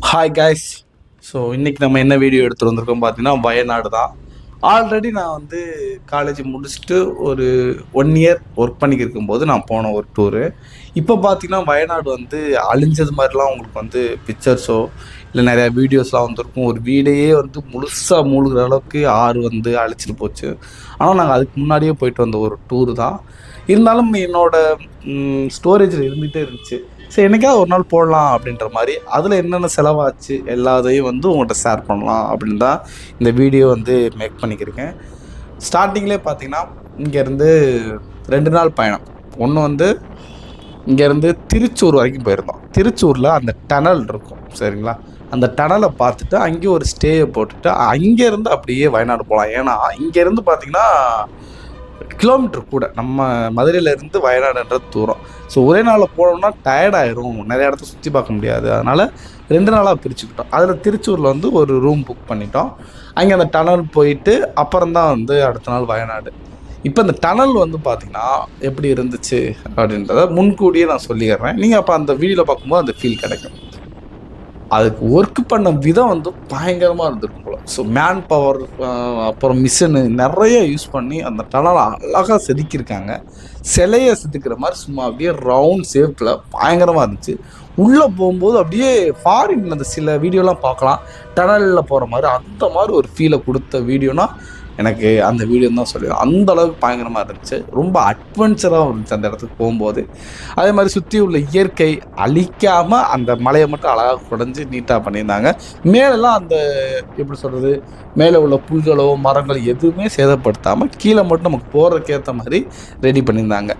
Hi guys so இன்றைக்கி நம்ம என்ன வீடியோ எடுத்துகிட்டு வந்திருக்கோம் பார்த்தீங்கன்னா வயநாடு தான் ஆல்ரெடி நான் வந்து காலேஜ் முடிச்சுட்டு ஒரு ஒன் இயர் ஒர்க் பண்ணிக்கிருக்கும் போது நான் போன ஒரு டூரு இப்போ பார்த்தீங்கன்னா வயநாடு வந்து அழிஞ்சது மாதிரிலாம் உங்களுக்கு வந்து பிக்சர்ஸோ இல்லை நிறையா வீடியோஸ்லாம் வந்திருக்கும். ஒரு வீடையே வந்து முழுசாக மூழ்கிற அளவுக்கு ஆறு வந்து அழிச்சிட்டு போச்சு. ஆனால் நாங்கள் அதுக்கு முன்னாடியே போயிட்டு வந்த ஒரு டூர் தான். இருந்தாலும் என்னோடய ஸ்டோரேஜில் இருந்துகிட்டே இருந்துச்சு. சரி என்னைக்காவது ஒரு நாள் போடலாம் அப்படின்ற மாதிரி அதில் என்னென்ன செலவாச்சு எல்லாத்தையும் வந்து உங்கள்கிட்ட ஷேர் பண்ணலாம் அப்படின்னு தான் இந்த வீடியோ வந்து மேக் பண்ணிக்கிருக்கேன். ஸ்டார்டிங்லேயே பார்த்தீங்கன்னா இங்கேருந்து ரெண்டு நாள் பயணம். ஒன்று வந்து இங்கேருந்து திருச்சூர் வரைக்கும் போயிருந்தோம். திருச்சூரில் அந்த டனல் இருக்கும் சரிங்களா? அந்த டனலை பார்த்துட்டு அங்கேயே ஒரு ஸ்டேயை போட்டுட்டு அங்கேருந்து அப்படியே வயநாடு போகலாம். ஏன்னா இங்கேருந்து பார்த்தீங்கன்னா கிலோமீட்டர் கூட. நம்ம மதுரையிலேருந்து வயநாடுன்றது தூரம். ஸோ ஒரே நாளில் போனோம்னா டயர்ட் ஆயிரும். நிறைய இடத்த சுற்றி பார்க்க முடியாது. அதனால் ரெண்டு நாளாக பிரிச்சுக்கிட்டோம். அதில் திருச்சூரில் வந்து ஒரு ரூம் புக் பண்ணிட்டோம். அங்கே அந்த டனல் போயிட்டு அப்புறம் தான் வந்து அடுத்த நாள் வயநாடு. இப்போ இந்த டனல் வந்து பார்த்தீங்கன்னா எப்படி இருந்துச்சு அப்படின்றத முன்கூடியே நான் சொல்லிடுறேன் நீங்கள் அப்போ அந்த வீடியோவில் பார்க்கும்போது அந்த ஃபீல் கிடைக்கும். அதுக்கு ஒர்க் பண்ண விதம் வந்து பயங்கரமாக இருந்திருக்கும் போல. ஸோ மேன் பவர் அப்புறம் மிஷினு நிறைய யூஸ் பண்ணி அந்த டனலை அழகாக செதுக்கியிருக்காங்க. சிலையை செதுக்கிற மாதிரி சும்மா அப்படியே ரவுண்ட் ஷேப்பில் பயங்கரமாக இருந்துச்சு. உள்ளே போகும்போது அப்படியே ஃபாரின் அந்த சில வீடியோலாம் பார்க்கலாம். டனலில் போகிற மாதிரி அந்த மாதிரி ஒரு ஃபீலை கொடுத்த வீடியோனா எனக்கு அந்த வீடியோ தான் சொல்லி அந்த அளவுக்கு பயங்கரமாக இருந்துச்சு. ரொம்ப அட்வென்ச்சராகவும் இருந்துச்சு அந்த இடத்துக்கு போகும்போது. அதே மாதிரி சுற்றி உள்ள இயற்கை அழிக்காமல் அந்த மலையை மட்டும் அழகாக குடஞ்சி நீட்டாக பண்ணியிருந்தாங்க. மேலெல்லாம் அந்த எப்படி சொல்கிறது மேலே உள்ள புல்களோ மரங்கள் எதுவுமே சேதப்படுத்தாமல் கீழே மட்டும் நமக்கு போகிறதுக்கு ஏற்ற மாதிரி ரெடி பண்ணியிருந்தாங்க.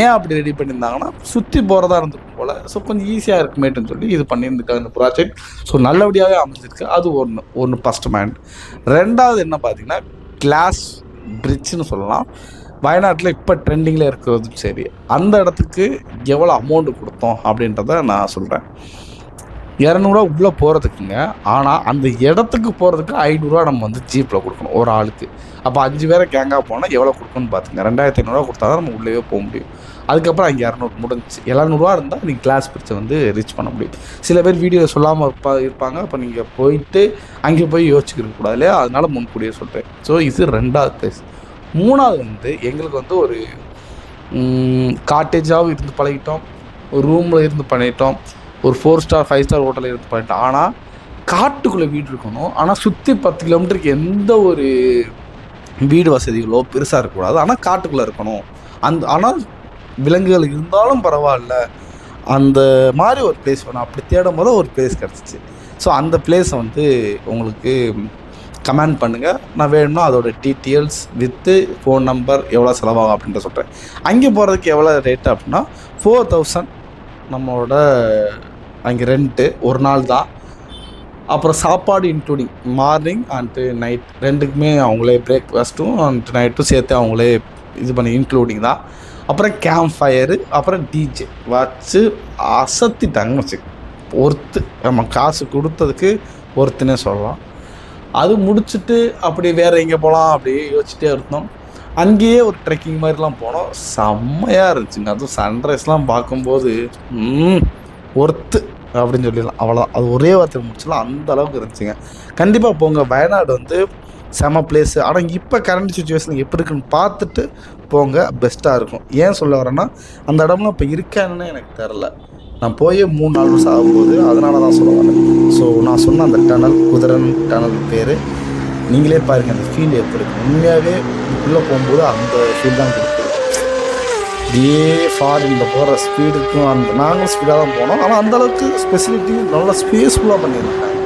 ஏன் அப்படி ரெடி பண்ணியிருந்தாங்கன்னா சுற்றி போகிறதா இருந்திருக்கும் போல் ஸோ கொஞ்சம் ஈஸியாக இருக்குமேட்டுன்னு சொல்லி இது பண்ணியிருந்துருக்காங்க இந்த ப்ராஜெக்ட் ஸோ நல்லபடியாகவே அமைஞ்சிருக்கு. அது ஒன்று ஒன்று ஃபஸ்ட் மைண்ட் ரெண்டாவது என்ன பார்த்தீங்கன்னா கிளாஸ் பிரிட்ஜ்னு சொல்லலாம். வயநாட்டில் இப்போ ட்ரெண்டிங்கில் இருக்கிறதும் சரி. அந்த இடத்துக்கு எவ்வளோ அமௌண்ட்டு கொடுத்தோம் அப்படின்றத நான் சொல்கிறேன் இரநூறுவா உள்ளே போகிறதுக்குங்க ஆனால் அந்த இடத்துக்கு போகிறதுக்கு ஐநூறுரூவா நம்ம வந்து ஜீப்பில் கொடுக்கணும் ஒரு ஆளுக்கு. அப்போ அஞ்சு பேரை கேங்காக போனால் எவ்வளோ கொடுக்கணும்னு பார்த்துங்க ரெண்டாயிரத்தி ஐநூறுரூவா கொடுத்தா தான் நம்ம உள்ளேயே போக முடியும். அதுக்கப்புறம் அங்கே இரநூறு முடிஞ்சிச்சு. எழுநூறுவா இருந்தால் நீங்கள் கிளாஸ் பிரிட்ஜை வந்து ரீச் பண்ண முடியும். சில பேர் வீடியோ சொல்லாமல் இருப்பா இருப்பாங்க. அப்போ நீங்கள் போயிட்டு அங்கே போய் யோசிச்சுக்கிற கூடாது இல்லையா? அதனால முன்கூடியே சொல்கிறேன் ஸோ இது ரெண்டாவது பிளேஸ் மூணாவது வந்து எங்களுக்கு வந்து ஒரு காட்டேஜாகவும் இருந்து பழகிட்டோம். ஒரு ரூமில் இருந்து பண்ணிட்டோம். ஒரு ஃபோர் ஸ்டார் ஃபைவ் ஸ்டார் ஹோட்டலில் இருந்து பண்ணிட்டோம் ஆனால் காட்டுக்குள்ளே வீடு இருக்கணும். ஆனால் சுற்றி பத்து கிலோமீட்டருக்கு எந்த ஒரு வீடு வசதிகளோ பெருசாக இருக்கக்கூடாது. ஆனால் காட்டுக்குள்ளே இருக்கணும். அந்த ஆனால் விலங்குகள் இருந்தாலும் பரவாயில்ல. அந்த மாதிரி ஒரு பிளேஸ் வேணும். அப்படி தேடும் போது ஒரு பிளேஸ் கிடச்சிச்சு. ஸோ அந்த பிளேஸை வந்து உங்களுக்கு கமெண்ட் பண்ணுங்கள் நான் வேணும்னா அதோட டீட்டெயில்ஸ் வித்து ஃபோன் நம்பர் எவ்வளோ செலவாகும் அப்படின்ற சொல்கிறேன் அங்கே போகிறதுக்கு எவ்வளோ ரேட்டு அப்படின்னா ஃபோர் தௌசண்ட் நம்மளோட அங்கே ரெண்ட்டு ஒரு நாள் தான். அப்புறம் சாப்பாடு இன்க்ளூடிங் மார்னிங் அண்டு நைட் ரெண்டுக்குமே அவங்களே பிரேக்ஃபாஸ்ட்டும் அண்ட் நைட்டும் சேர்த்து அவங்களே இது பண்ணி இன்க்ளூடிங் தான். அப்புறம் கேம்ப் ஃபயரு அப்புறம் டிஜே வச்சு அசத்திட்டாங்க வச்சு ஒர்த்து நம்ம காசு கொடுத்ததுக்கு ஒருத்துனே சொல்லலாம். அது முடிச்சுட்டு அப்படி வேறு எங்கே போகலாம் அப்படி யோசிச்சுட்டே இருந்தோம். அங்கேயே ஒரு ட்ரெக்கிங் மாதிரிலாம் போனோம். செம்மையாக இருந்துச்சுங்க. அதுவும் சன்ரைஸ்லாம் பார்க்கும்போது ஒர்த்து. அப்படின்னு சொல்லிடலாம். அவ்வளோதான் அது ஒரே வார்த்தை முடிச்சிடலாம். அந்த அளவுக்கு இருந்துச்சுங்க. கண்டிப்பாக போங்க. வயநாடு வந்து செம பிளேஸு ஆனால் இப்போ கரண்ட் சுச்சுவேஷன் எப்படி இருக்குன்னு பார்த்துட்டு போங்க. பெஸ்ட்டாக இருக்கும். ஏன் சொல்ல வரேன்னா அந்த இடம்லாம் இப்போ இருக்கான்னு எனக்கு தெரில நான் போய் மூணு நாலு வருஷம் ஆகும்போது அதனால தான் சொல்ல வரேன். ஸோ நான் சொன்ன அந்த டனல் குதிரன் டனல் பேர் நீங்களே பாருங்கள் அந்த ஃபீல் எப்படி இருக்கு. உண்மையாகவே உள்ளே போகும்போது அந்த ஃபீல் தான் கொடுக்குது. அப்படியே ஃபாரினில் போகிற ஸ்பீடுக்கும் அந்த நாங்களும் ஸ்பீடாக தான் போனோம். ஆனால் அந்தளவுக்கு ஸ்பெசிலிட்டி நல்லா ஸ்பேஸ்ஃபுல்லாக பண்ணியிருக்காங்க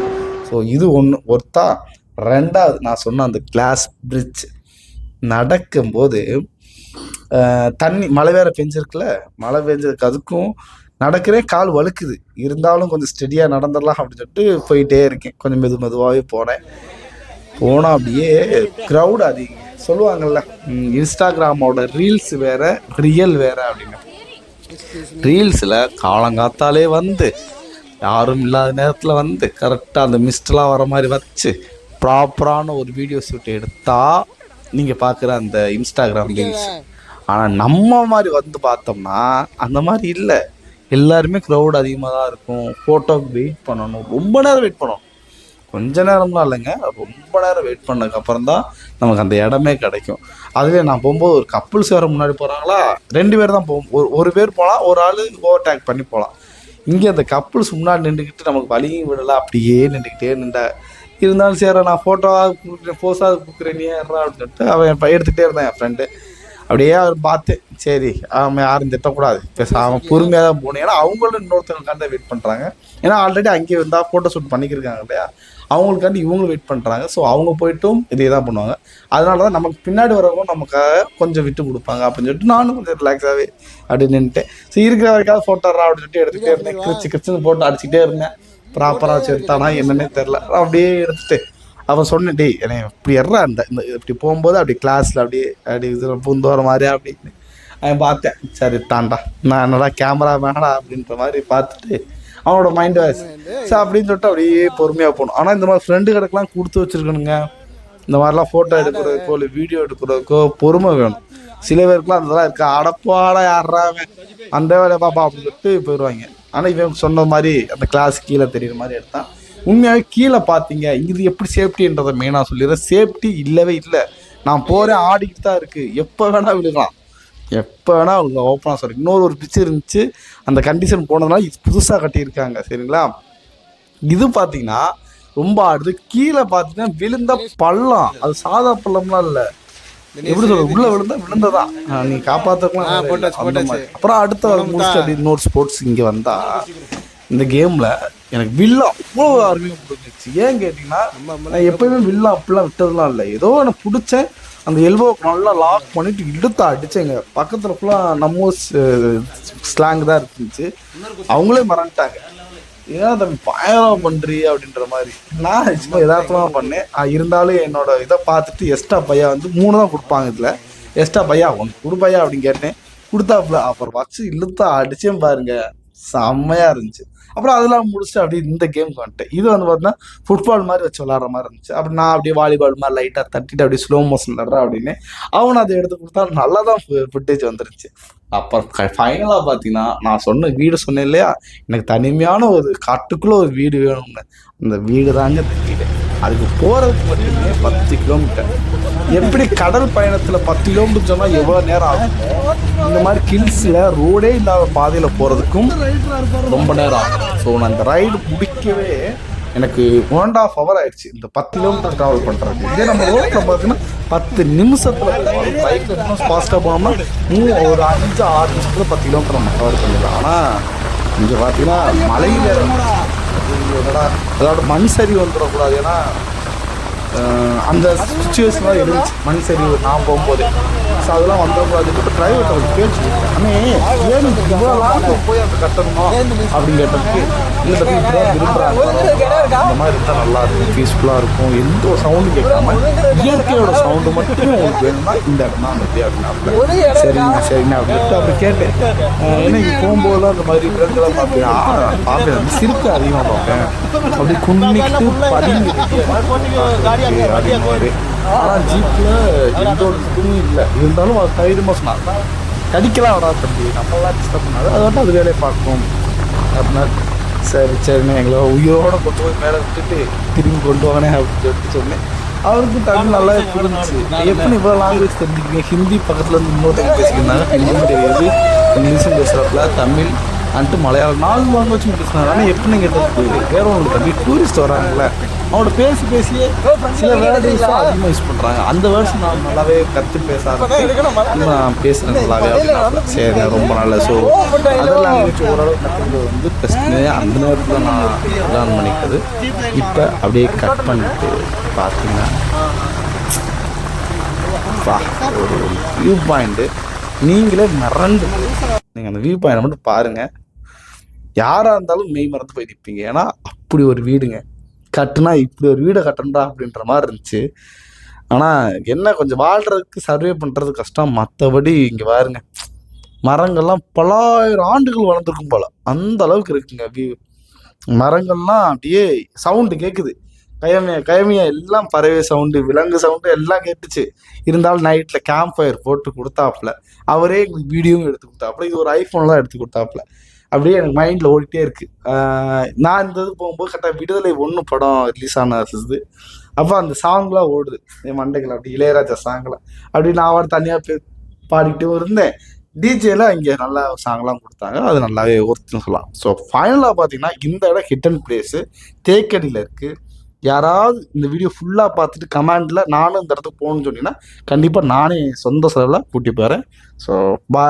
ஸோ இது ஒன்று ஒருத்தா ரெண்டாவது நான் சொன்ன அந்த கிளாஸ் பிரிட்ஜ் நடக்கும்போது தண்ணி மழை வேற பெஞ்சிருக்குல்ல? மழை பெஞ்சதுக்கு அதுக்கும் நடக்கிறேன் கால் வழுக்குது. இருந்தாலும் கொஞ்சம் ஸ்டெடியாக நடந்துடலாம் அப்படின்னு சொல்லிட்டு போயிட்டே இருக்கேன். கொஞ்சம் மெது மெதுவாகவே போனேன். போனால் அப்படியே க்ரௌட் அதிகம். சொல்லுவாங்கல்ல இன்ஸ்டாகிராமோட ரீல்ஸ் வேற ரியல் வேற அப்படின்னு. ரீல்ஸில் காலங்காத்தாலே வந்து யாரும் இல்லாத நேரத்தில் வந்து கரெக்டாக அந்த மிஸ்டெலாம் வர மாதிரி வச்சு ப்ராப்பரான ஒரு வீடியோ ஷூட் எடுத்தால் நீங்கள் பார்க்குற அந்த இன்ஸ்டாகிராம் ரீல்ஸ் ஆனால் நம்ம மாதிரி வந்து பார்த்தோம்னா அந்த மாதிரி இல்லை. எல்லாருமே க்ரௌட் அதிகமாக தான் இருக்கும். ஃபோட்டோக்கு வெயிட் பண்ணணும். ரொம்ப நேரம் வெயிட் பண்ணணும். கொஞ்ச நேரம்லாம் இல்லைங்க. ரொம்ப நேரம் வெயிட் பண்ணதுக்கு அப்புறம் தான் நமக்கு அந்த இடமே கிடைக்கும். அதுவே நான் போகும்போது ஒரு கப்புள்ஸ் வேறு முன்னாடி போகிறாங்களா ரெண்டு பேர் தான் போகும். ஒரு ஒரு பேர் போகலாம் ஒரு ஆள் ஓவர்டேக் பண்ணி போகலாம். இங்கே அந்த கப்புள்ஸ் முன்னாடி நின்றுக்கிட்டு நமக்கு வழியும் விடல. அப்படியே நின்றுக்கிட்டே நின்றா இருந்தாலும் சரி நான் ஃபோட்டோவாக கொடுக்குறேன் போஸாக கொடுக்குறேன் நீ ஏறா அப்படின்னு சொல்லிட்டு அவன் எடுத்துகிட்டே இருந்தான் என் ஃப்ரெண்டு அப்படியே அவர் பார்த்தேன் சரி அவன் யாரும் திட்டக்கூடாது. அவன் பொறுமையாக தான் போகணும். ஏன்னா அவங்களும் இன்னொருத்தவங்களுக்காண்டி வெயிட் பண்ணுறாங்க ஏன்னா ஆல்ரெடி அங்கே இருந்தால் ஃபோட்டோ ஷூட் பண்ணிக்கிருக்காங்க இல்லையா? அவங்களுக்காண்டி இவங்களும் வெயிட் பண்ணுறாங்க ஸோ அவங்க போயிட்டும் இதே தான் பண்ணுவாங்க. அதனால தான் நமக்கு பின்னாடி வரவங்க நமக்காக கொஞ்சம் விட்டு கொடுப்பாங்க அப்படின்னு சொல்லிட்டு நானும் கொஞ்சம் ரிலாக்ஸாகவே அப்படி நின்றுட்டேன் ஸோ இருக்கிற வரைக்கும் ஃபோட்டோறா அப்படின்னு சொல்லிட்டு எடுத்துகிட்டே இருந்தேன். கிரிச்சு கிரிச்சுன்னு போட்டு அடிச்சுக்கிட்டே இருந்தேன். ப்ராப்பராக வச்சு எடுத்தானா என்னன்னே தெரில அப்படியே எடுத்துட்டு அவன் சொன்னேன் டேய் என்னை இப்படி எறா அந்த இந்த இப்படி போகும்போது அப்படி கிளாஸில் அப்படியே அப்படி இதில் பூந்தோற மாதிரியா? அப்படின்னு அவன் பார்த்தேன். சரி தாண்டா நான் என்னடா கேமரா மேனடா அப்படின்ற மாதிரி பார்த்துட்டு அவனோட மைண்ட் வாய்ஸ் ஸோ அப்படின்னு சொல்லிட்டு அப்படியே பொறுமையாக போகணும். ஆனால் இந்த மாதிரி ஃப்ரெண்டு கடைக்கெலாம் கொடுத்து வச்சிருக்கணுங்க. இந்த மாதிரிலாம் ஃபோட்டோ எடுக்கிறதுக்கோ இல்லை வீடியோ எடுக்கிறதுக்கோ பொறுமை வேணும். சில பேருக்குலாம் அதெல்லாம் இருக்கா. அடப்பாட யாரா அந்த வேலையை பாப்பா அப்படின்னு சொல்லிட்டு போயிடுவாங்க. ஆனால் இவன் சொன்ன மாதிரி அந்த கிளாஸ் கீழே தெரியுற மாதிரி எடுத்தான் உண்மையாகவே கீழே பார்த்தீங்க இது எப்படி சேஃப்டின்றதை மெயினாக சொல்லிடுறேன் சேஃப்டி இல்லவே இல்லை. நான் போகிறேன் ஆடிக்கிட்டு தான் இருக்குது எப்போ வேணால் விழுகலாம். எப்போ வேணால் அவங்க ஓப்பனாக சொல்கிறேன் இன்னொரு ஒரு பிக்சர் இருந்துச்சு. அந்த கண்டிஷன் போனதுனால இது புதுசாக கட்டியிருக்காங்க சரிங்களா? இது பார்த்தீங்கன்னா ரொம்ப ஆடுது. கீழே பார்த்தீங்கன்னா விழுந்த பள்ளம். அது சாதா பள்ளம்லாம் இல்லை. எப்படி சொல்றது? உள்ள விழுந்தா விழுந்ததான் நீ காப்பாத்தக்கலாம். அப்புறம் அடுத்த முடிச்சுட்டு இன்னொரு ஸ்போர்ட்ஸ் இங்க வந்தா இந்த கேம்ல எனக்கு வில்லா அவ்வளோ அருமையாக பிடிச்சிச்சு ஏன் கேட்டிங்கன்னா நான் எப்பயுமே வில்லா அப்படிலாம் விட்டதெல்லாம் இல்லை. ஏதோ எனக்கு பிடிச்சேன். அந்த எல்போ நல்லா லாக் பண்ணிட்டு இழுத்து அடிச்சேங்க பக்கத்தில் ஃபுல்லாக நம்ம ஸ்லாங் தான் இருந்துச்சு. அவங்களே மறந்துட்டாங்க. ஏன் தம்பி பயங்கரம் பண்றீ அப்படின்ற மாதிரி. நான் சும்மா யதார்த்தமாக பண்ணேன். இருந்தாலும் என்னோட இதை பார்த்துட்டு எக்ஸ்ட்ரா பையா வந்து மூணு தான் கொடுப்பாங்க இதில். எக்ஸ்ட்ரா பையா ஒன்று கொடு பையா அப்படின்னு கேட்டேன். கொடுத்தாப்புல அப்புறம் வச்சு இழுத்தா அடிச்சேன் பாருங்க. செம்மையா இருந்துச்சு. அப்புறம் அதெல்லாம் முடிச்சுட்டு அப்படியே இந்த கேமுக்கு வந்துட்டேன். இது வந்து பார்த்தீங்கன்னா ஃபுட்பால் மாதிரி வச்சு விளாட்ற மாதிரி இருந்துச்சு. அப்படி நான் அப்படியே வாலிபால் மாதிரி லைட்டாக தட்டிட்டு அப்படியே ஸ்லோ மோஷன் விளாட்றேன் அப்படின்னு. அவன் அதை எடுத்து கொடுத்தா நல்லா தான் ஃபுட்டேஜ் வந்துருச்சு. அப்புறம் ஃபைனலாக பார்த்தீங்கன்னா நான் சொன்ன வீடு சொன்னேன் இல்லையா? எனக்கு தனிமையான ஒரு காட்டுக்குள்ளே ஒரு வீடு வேணும்னு. அந்த வீடு தாங்க இந்த வீடு. அதுக்கு போகிறதுக்கு மட்டுமே பத்து கிலோமீட்டர் எப்படி கடல் பயணத்தில் பத்து கிலோமீட்டர் சொன்னால் எவ்வளோ நேரம் ஆகுமோ? இந்த மாதிரி கில்ஸில் ரோடே இல்லாத பாதையில் போகிறதுக்கும் ரொம்ப நேரம் ஆகும். ஸோ நான் இந்த ரைடு முடிக்கவே எனக்கு ஒன் அண்ட் ஆஃப் ஹவர் ஆயிடுச்சு. இந்த பத்து கிலோமீட்டர் ட்ராவல் பண்ணுறது இதே நம்ம ரோட்டில் பார்த்தீங்கன்னா பத்து நிமிஷத்தில் பைக்கில் இன்னும் ஃபாஸ்ட்டாக போனோம்னா மூணு ஒரு அஞ்சு ஆறு நிமிஷத்தில் பத்து கிலோமீட்டர் நம்ம கவர் பண்ணிடலாம். ஆனால் இங்கே பார்த்தீங்கன்னா மலையில் என்னடா அதோட மண் சரிவு வந்துடக்கூடாது ஏன்னா அந்த சுச்சுவேஷன்லாம் இருந்துச்சு மண் சரிவு நான் போகும்போது. ஸோ அதெல்லாம் வந்துடக்கூடாது இப்போ டிரைவர் அவருக்கு பேச்சு அண்ணே ஏன் இவ்வளோ லாங் போய் அந்த கட்டணுமா? அப்படின்னு கேட்டதுக்கு இல்லை பற்றி விரும்புகிறாங்க அந்த மாதிரி இருந்தால் நல்லா இருக்கும் பீஸ்ஃபுல்லாக இருக்கும். எந்த ஒரு சவுண்டும் கேட்காம இயற்கையோட சவுண்டு மட்டும் உங்களுக்கு வேணும்னா இந்த இடம் தான் அந்த அப்படின்னாப்புல சரிங்க சரிங்க அப்படின்ட்டு அப்படி கேட்டேன். ஏன்னா இங்கே போகும்போதெல்லாம் அந்த மாதிரி இடங்கள்லாம் பார்ப்பேன். பார்ப்பேன். அதிகமாக பார்ப்பேன். அப்படி குன்னிக்கிட்டு பதுங்கி அப்படிங்குவாரு ஆனால் ஜீப்பில் எந்த ஒரு இதுவும் இல்லை இருந்தாலும் அது தைரியமாக சொன்னாங்க கடிக்கலாம் வராது தம்பி நம்மளாம் டிஸ்டர்ப் பண்ணாது அதை வந்து அது வேலையை பார்க்கும் அப்படின்னா சரி சரிண்ணே எங்களை உயிரோட கொண்டு போய் மேலே விட்டுட்டு திரும்பி கொண்டு வாங்கினே அப்படின்னு சொல்லிட்டு சொன்னேன் அவருக்கு தமிழ் நல்லா புரிஞ்சிச்சு எப்படி இவ்வளோ லாங்குவேஜ் தெரிஞ்சுக்கிங்க ஹிந்தி பக்கத்தில் இருந்து இன்னொருத்தங்க பேசிக்கிறாங்க ஹிந்தியும் தெரியாது இங்கிலீஷும் பேசுகிறாப்புல தமிழ் அன்ட்டு மலையாளம் நாலு லாங்குவேஜும் பேசுனாங்க ஆனால் எப்படி கேட்டதுக்கு வேற ஒன்று தம்பி டூரிஸ்ட் வராங்களே அவனோட பேசி பேசியே சில வேர்ட்ஸ் அதிகமாக யூஸ் பண்ணுறாங்க அந்த வேர்ட்ஸ் நான் நல்லாவே கற்று பேச ஆரம்பிச்சேன். நான் பேசுகிறேன் நல்லாவே அப்படின்னா சரி ரொம்ப நல்ல ஸோ அதர் லாங்குவேஜ் ஓரளவு கற்றுக்கிறது வந்து பிரச்சனை அந்த நேரத்தில் நான் லேர்ன் பண்ணிக்கிட்டது. இப்போ அப்படியே கட் பண்ணிட்டு பார்த்தீங்கன்னா ஒரு வியூ பாயிண்ட்டு நீங்களே மிரண்டு நீங்கள் அந்த வியூ பாயிண்ட் மட்டும் பாருங்கள் யாராக இருந்தாலும் மெய் மறந்து போய் நிற்பீங்க ஏன்னா அப்படி ஒரு வீடுங்க. கட்டுனா இப்படி ஒரு வீடை கட்டணும்டா அப்படின்ற மாதிரி இருந்துச்சு. ஆனால் என்ன கொஞ்சம் வாழ்கிறதுக்கு சர்வே பண்ணுறது கஷ்டம். மற்றபடி இங்கே பாருங்க. மரங்கள்லாம் பலாயிரம் ஆண்டுகள் வளர்ந்துருக்கும் போல. அந்த அளவுக்கு இருக்குங்க வியூ மரங்கள்லாம் அப்படியே சவுண்டு கேட்குது கயமையா கயமையா எல்லாம் பறவை சவுண்டு விலங்கு சவுண்டு எல்லாம் கேட்டுச்சு. இருந்தாலும் நைட்டில் கேம்ப் ஃபயர் போட்டு கொடுத்தாப்புல. அவரே எங்களுக்கு வீடியோவும் எடுத்து கொடுத்தாப்புல. இது ஒரு ஐஃபோன்லாம் எடுத்து கொடுத்தாப்புல. அப்படியே எனக்கு மைண்டில் ஓடிட்டே இருக்கு. நான் இந்த இது போகும்போது கரெக்டாக விடுதலை ஒன்று படம் ரிலீஸ் ஆனது அப்போ அந்த சாங்லாம் ஓடுது. என் மண்டைகள் அப்படி இளையராஜா சாங்லாம் அப்படி நான் அவர் தனியாக பாடிக்கிட்டும் இருந்தேன். டிஜேல இங்கே நல்லா சாங்லாம் கொடுத்தாங்க. அது நல்லாவே ஒர்த்துன்னு சொல்லலாம். ஸோ ஃபைனலாக பார்த்தீங்கன்னா இந்த இடம் ஹிட்டன் பிளேஸு தேக்கடியில் இருக்குது யாராவது இந்த வீடியோ ஃபுல்லாக பார்த்துட்டு கமெண்டில் நானும் இந்த இடத்துக்கு போகணும்னு சொன்னீங்கன்னா கண்டிப்பாக நானே என் சொந்த செலவில் கூட்டி போகிறேன் ஸோ பா